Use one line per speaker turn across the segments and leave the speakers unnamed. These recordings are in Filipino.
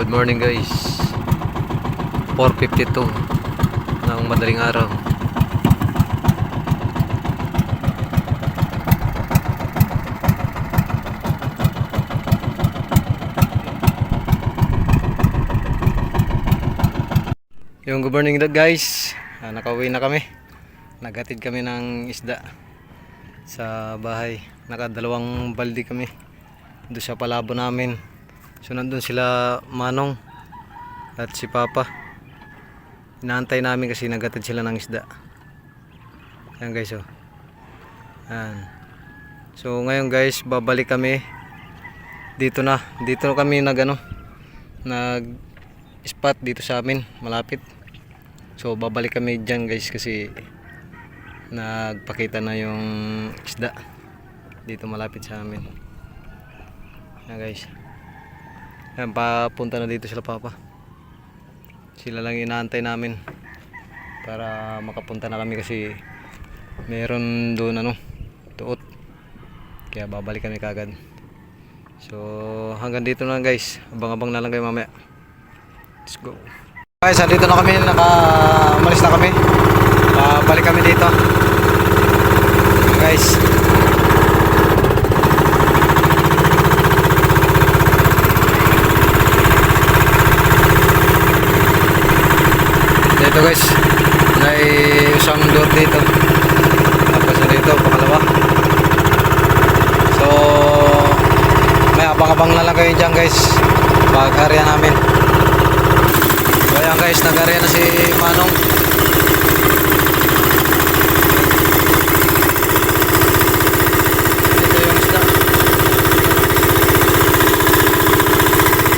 Good morning guys. 4.52 ng madaling araw. Yung good morning guys. Ah, Nakauwi na kami. Naghatid kami ng isda Sa bahay. Nakadalawang baldi kami. Doon sa palabo namin So nandun sila Manong At si Papa. Inaantay namin kasi naghatid sila ng isda. Ayan guys oh. Ayan. So ngayon guys babalik kami. Dito na. Dito kami nag ano Nag spot dito sa amin malapit. So babalik kami dyan guys kasi nagpakita na yung isda dito malapit sa amin. Na guys Ayan, papunta na dito sila papa sila lang inaantay namin para makapunta na kami kasi meron doon ano tuot kaya babalik kami kagad so hanggang dito na lang guys abang abang na lang kayo mamaya Let's go. Guys, dito na kami, naka umalis na kami. Ah, balik kami dito. Guys. Dito guys, may isang door dito. Tapos dito, pangalawa. So, may abang-abang na lang kayo dyan guys. Pag-area namin. So ayan guys, nag-area na si Manong. Ito yung isda.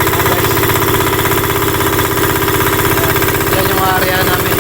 Ayan guys. Ayan, Yan yung area namin.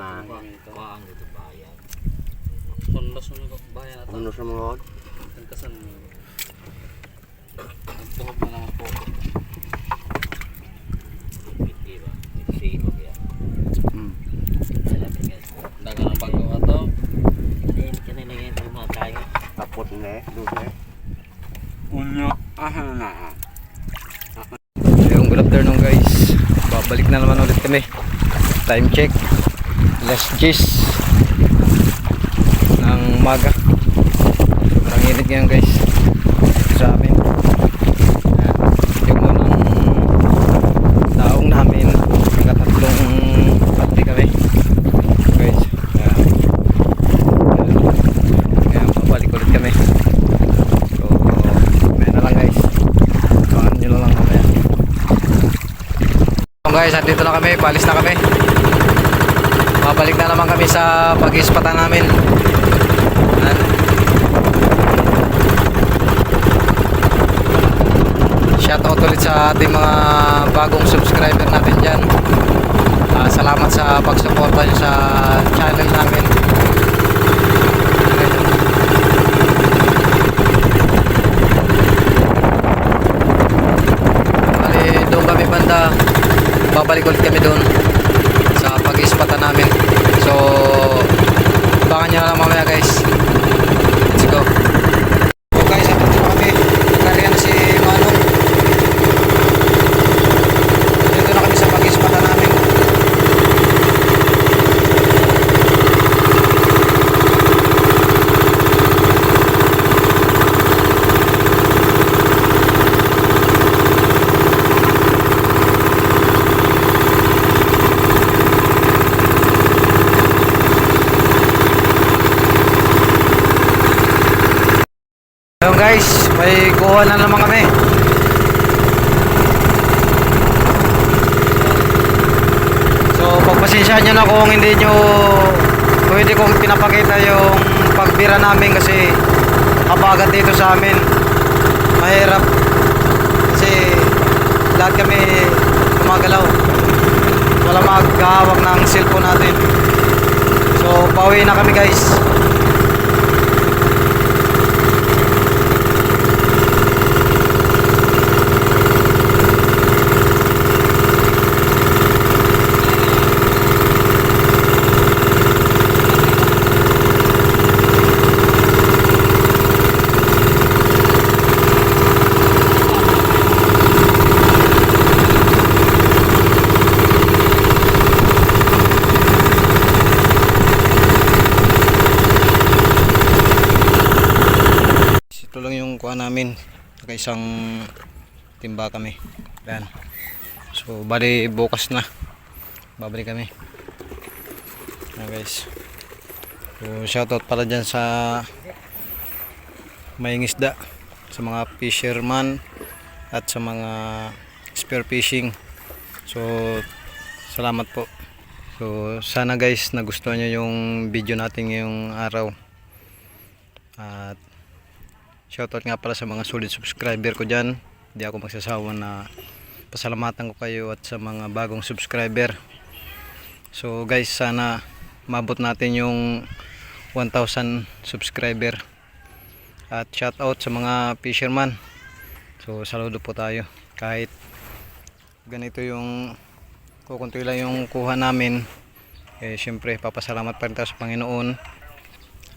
Ah.
ito. Waang ito bayan. Kung masunod ko bayan at
Ano sa mga gaud?
tangkasan mo. Nagtuhog na naman po. Diba? Sino kaya?
Hmm.
Dagan ang paggawa to.
Hindi ka na naging ito mga tayo.
Tapos na eh, dose.
Unyo. Ah, na.
Yung good afternoon guys. Babalik na naman ulit kami. Time check. Last G's ng umaga. Sobrang init ngayon guys. Sa amin. Ayan. Yung unang taong namin. Nakatatlong pati kami. Guys. Ayan. Ayan. Babalik ulit kami. So, may na lang guys. Abangan nyo na lang mamaya. So guys, andito na kami, palis na kami. Mabalik na naman kami sa pag-ispatan namin. Ayan. shoutout ulit sa ating mga bagong subscriber natin dyan. Ah, salamat sa pagsuporta nyo sa channel namin. Bali, doon kami banda. Babalik ulit kami doon sa pag-ispatan namin. So, abangan nyo na lang mamaya guys. Let's go. So guys, ito na kami. Kaya na si Manong. Dito na kami sa pag-ispatan namin. So guys, may kuha na naman kami. So pagpasensyahan nyo na kung hindi nyo pwede kong pinapakita yung pagbira namin kasi kabagat dito sa amin. Mahirap kasi lahat kami gumagalaw. Wala maghahawak ng cellphone natin. So pauwi na kami guys. Ito lang yung kuha namin. Isang timba kami. Yan. So, bali bukas na. Babalik kami. Yan guys. So, shoutout pala dyan sa may isda. Sa mga fisherman at sa mga spear fishing. So, salamat po. So, sana guys nagustuhan nyo yung video natin ngayong araw. At Shoutout nga pala sa mga solid subscriber ko dyan. Hindi ako magsasawa na pasalamatan ko kayo at sa mga bagong subscriber. So guys, sana mabot natin yung 1,000 subscriber. At shoutout sa mga fisherman. So saludo po tayo. Kahit ganito yung kukunti lang yung kuha namin. Eh syempre papasalamat pa rin tayo sa Panginoon.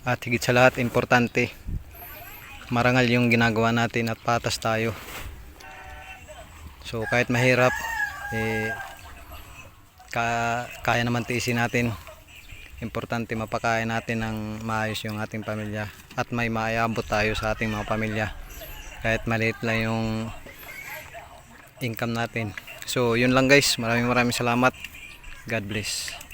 At higit sa lahat, importante marangal yung ginagawa natin at patas tayo. So kahit mahirap eh ka, kaya naman tiisin natin. Importante mapakain natin ng maayos yung ating pamilya at may maayabot tayo sa ating mga pamilya. Kahit maliit lang yung income natin. So yun lang guys. Maraming maraming salamat. God bless